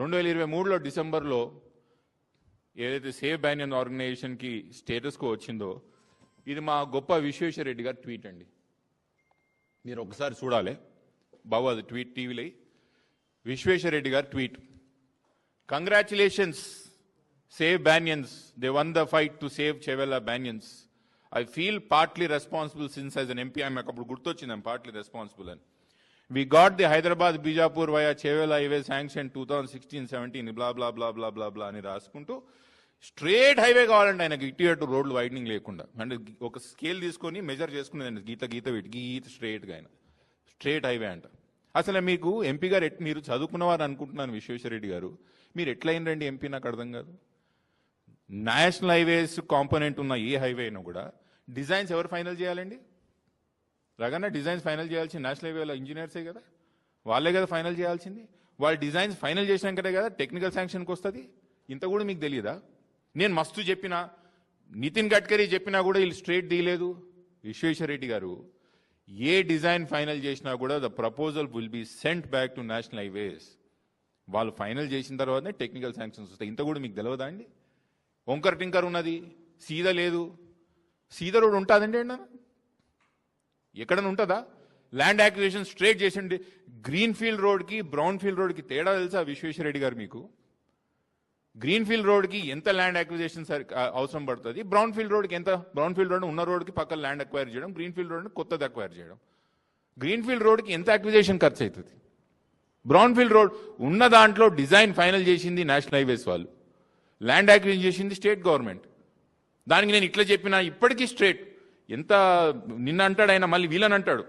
రెండు వేల ఇరవై మూడులో డిసెంబర్లో ఏదైతే సేవ్ బ్యానియన్ ఆర్గనైజేషన్కి స్టేటస్కో వచ్చిందో ఇది మా గొప్ప విశ్వేశ్వర రెడ్డి గారి ట్వీట్ అండి. మీరు ఒకసారి చూడాలి. బాబు అది ట్వీట్ టీవీలో విశ్వేశ్వర రెడ్డి గారి tweet. Congratulations save banyans. They won the fight to save Chevella banyans I feel partly responsible since as an MP ఆమె అప్పుడు గుర్తొచ్చింది ఐమ్ పార్ట్లీ రెస్పాన్సిబుల్ అని. We got the Hyderabad Bijapur via Chevella highway sanction two thousand sixteen seventeen blah blah blah blah blah blah అని రాసుకుంటూ straight highway కావాలంటే ఆయనకి ఇటు అటు రోడ్లు వైడనింగ్ లేకుండా అంటే ఒక స్కేల్ తీసుకొని మెజర్ చేసుకునేదండి గీత గీత పెట్టి గీత స్ట్రేట్గా ఆయన. స్ట్రేట్ హైవే అంట. అసలు మీకు ఎంపీ గారు ఎట్ మీరు చదువుకున్నవారు అనుకుంటున్నాను విశ్వేశ్వరరెడ్డి గారు. మీరు ఎట్లా అయినరండి ఎంపీ నాకు అర్థం కాదు. నేషనల్ హైవేస్ కాంపోనెంట్ ఉన్న ఏ హైవే అయినా కూడా డిజైన్స్ ఎవరు ఫైనల్ చేయాలండి? రగన్న డిజైన్స్ ఫైనల్ చేయాల్సింది నేషనల్ హైవేలో ఇంజనీర్సే కదా. వాళ్ళే కదా ఫైనల్ చేయాల్సింది. వాళ్ళ డిజైన్స్ ఫైనల్ చేసినాకనే కదా టెక్నికల్ శాంక్షన్కి వస్తుంది. ఇంత కూడా మీకు తెలియదా నేను మస్తు చెప్పిన నితిన్ గడ్కరీ చెప్పినా కూడా వీళ్ళు స్ట్రేట్ తీయలేదు విశ్వేశ్వర రెడ్డి గారు ఏ డిజైన్ ఫైనల్ చేసినా కూడా the proposal will be sent back to national highways. వాళ్ళు ఫైనల్ చేసిన తర్వాతనే టెక్నికల్ శాంక్షన్స్ వస్తాయి. ఇంత కూడా మీకు తెలియదా అండి? వంకర్ టింకర్ ఉన్నది. సీద లేదు. సీద రోడ్ ఉంటుందండి అన్న? ఎక్కడైనా ఉంటుందా? ల్యాండ్ యాక్విజిషన్ స్ట్రేట్ చేసిండి. గ్రీన్ ఫీల్డ్ రోడ్కి బ్రౌన్ ఫీల్డ్ రోడ్కి తేడా తెలుసా విశ్వేశ్వరరెడ్డి గారు మీకు? గ్రీన్ ఫీల్డ్ రోడ్కి ఎంత ల్యాండ్ అక్విజిషన్ అవసరం పడుతుంది? బ్రౌన్ ఫీల్డ్ రోడ్కి ఎంత? బ్రౌన్ ఫీల్డ్ రోడ్ ఉన్న రోడ్కి పక్కన ల్యాండ్ అక్వైర్ చేయడం గ్రీన్ ఫీల్డ్ రోడ్ని కొత్తది అక్వైర్ చేయడం. గ్రీన్ ఫీల్డ్ రోడ్కి ఎంత అక్విజిషన్ ఖర్చు అవుతుంది బ్రౌన్ ఫీల్డ్ రోడ్ ఉన్న దాంట్లో డిజైన్ ఫైనల్ చేసింది నేషనల్ హైవేస్ వాళ్ళు. ల్యాండ్ అక్విజిషన్ చేసింది స్టేట్ గవర్నమెంట్. దానికి నేను ఇట్లా చెప్పినా ఇప్పటికీ స్ట్రేట్. ఎంత నిన్న అంటాడు ఆయన మళ్ళీ వీళ్ళని అంటాడు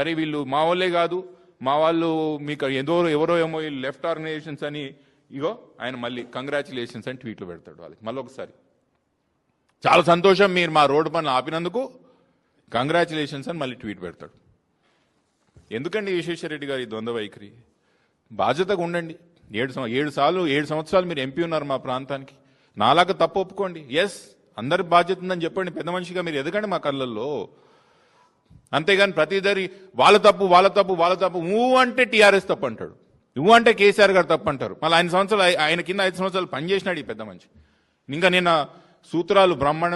అరే వీళ్ళు మా వాళ్ళే కాదు మా వాళ్ళు మీకు ఏదో ఎవరో ఏమో లెఫ్ట్ ఆర్గనైజేషన్స్ అని ఇగో ఆయన మళ్ళీ కంగ్రాచులేషన్స్ అని ట్వీట్లు పెడతాడు వాళ్ళకి. మళ్ళీ ఒకసారి. చాలా సంతోషం మీరు మా రోడ్డు పనులు ఆపినందుకు. కంగ్రాచులేషన్స్ అని మళ్ళీ ట్వీట్ పెడతాడు. ఎందుకండి విశ్వేశ్వరరెడ్డి గారి ద్వంద్వ వైఖరి? బాధ్యతగా ఉండండి. ఏడు సం- ఏడు సార్లు ఏడు సంవత్సరాలు మీరు ఎంపీ ఉన్నారు మా ప్రాంతానికి. నాలాగా తప్పు ఒప్పుకోండి. ఎస్ అందరి బాధ్యత ఉందని చెప్పండి పెద్ద మనిషిగా మీరు ఎదగండి మా కళ్ళల్లో. అంతేగాని ప్రతిదరి వాళ్ళ తప్పు వాళ్ళ తప్పు వాళ్ళ తప్పు ఊ అంటే టీఆర్ఎస్ తప్పు అంటాడు. ఊ అంటే కేసీఆర్ గారు తప్పు అంటారు. మళ్ళీ ఆయన సంవత్సరాలు ఆయన కింద ఐదు సంవత్సరాలు పనిచేసినాడు ఈ పెద్ద మనిషి. ఇంకా నేను సూత్రాలు బ్రహ్మాండ